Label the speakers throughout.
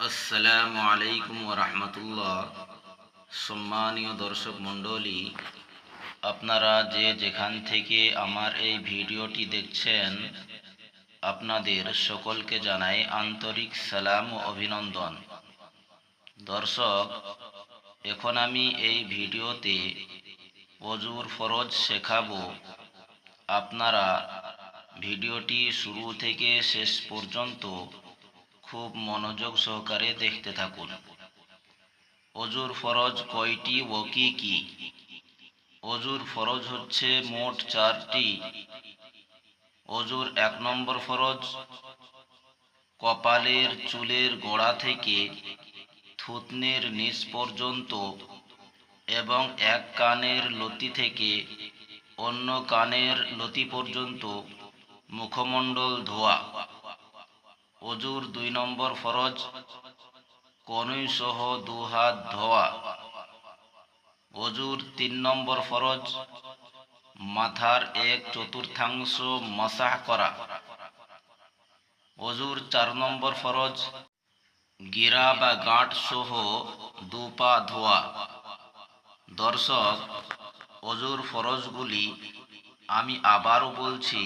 Speaker 1: আসসালামু আলাইকুম রহমতুল্লাহ। সম্মানীয় দর্শক মণ্ডলী, আপনারা যে যেখান থেকে আমার এই ভিডিওটি দেখছেন, আপনাদের সকলকে জানাই আন্তরিক সালাম ও অভিনন্দন। দর্শক, এখন আমি এই ভিডিওতে অজুর ফরজ শেখাবো। আপনারা ভিডিওটি শুরু থেকে শেষ পর্যন্ত খুব মনোযোগ সহকারে দেখতে থাকুন। অজুর ফরজ কয়টি ও কি কি? অজুর ফরজ হচ্ছে মোট চারটি। অজুর এক নম্বর ফরজ, কপালের চুলের গোড়া থেকে থুতনির নিচ পর্যন্ত এবং এক কানের লতি থেকে অন্য কানের লতি পর্যন্ত মুখমণ্ডল ধোয়া। অজুর দুই নম্বর ফরজ কনুই সহ দু হাত ধোয়া। অজুর তিন নম্বর ফরজ, মাথার এক চতুর্থাংশ মশাহ করা। অজুর চার নম্বর ফরজ, গিরা বা গাঁট সহ দু পা ধোয়া। দর্শক, অজুর ফরজগুলি আমি আবারও বলছি,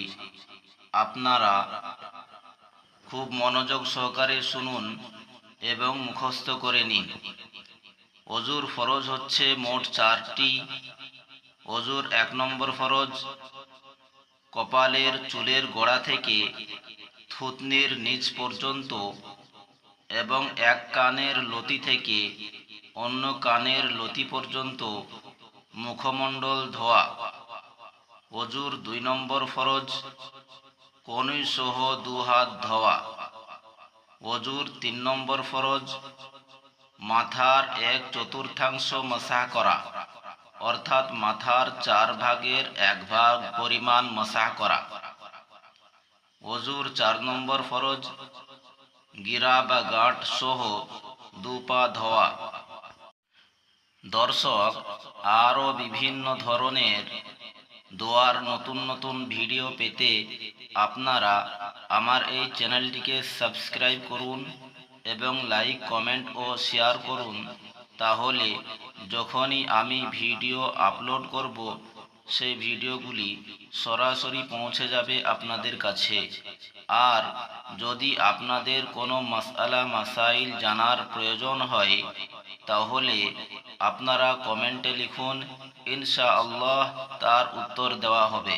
Speaker 1: আপনারা খুব মনোযোগ সহকারে শুনুন এবং মুখস্থ করে নিন। অজুর ফরজ হচ্ছে মোট চারটি। অজুর এক নম্বর ফরজ, কপালের চুলের গোড়া থেকে থুতনির নিচ পর্যন্ত এবং এক কানের লতি থেকে অন্য কানের লতি পর্যন্ত মুখমণ্ডল ধোয়া। অজুর দুই নম্বর ফরজ কনুই সহ দু হাত ধোয়া। অজুর তিন নম্বর ফরজ, মাথার এক চতুর্থাংশ মশা করা, অর্থাৎ মাথার চার ভাগের এক ভাগ পরিমাণ মশা করা। অজুর চার নম্বর ফরজ, গিরা বা গাঁট সহ দু পা ধোয়া। দর্শক, আরও বিভিন্ন ধরনের দোয়ার নতুন নতুন ভিডিও পেতে আপনারা আমার এই চ্যানেলটিকে সাবস্ক্রাইব করুন এবং লাইক, কমেন্ট ও শেয়ার করুন। তাহলে যখনই আমি ভিডিও আপলোড করব, সেই ভিডিওগুলি সরাসরি পৌঁছে যাবে আপনাদের কাছে। আর যদি আপনাদের কোনো মাসালা, মাসাইল জানার প্রয়োজন হয়, তাহলে আপনারা কমেন্টে লিখুন, ইনশাআল্লাহ তার উত্তর দেওয়া হবে।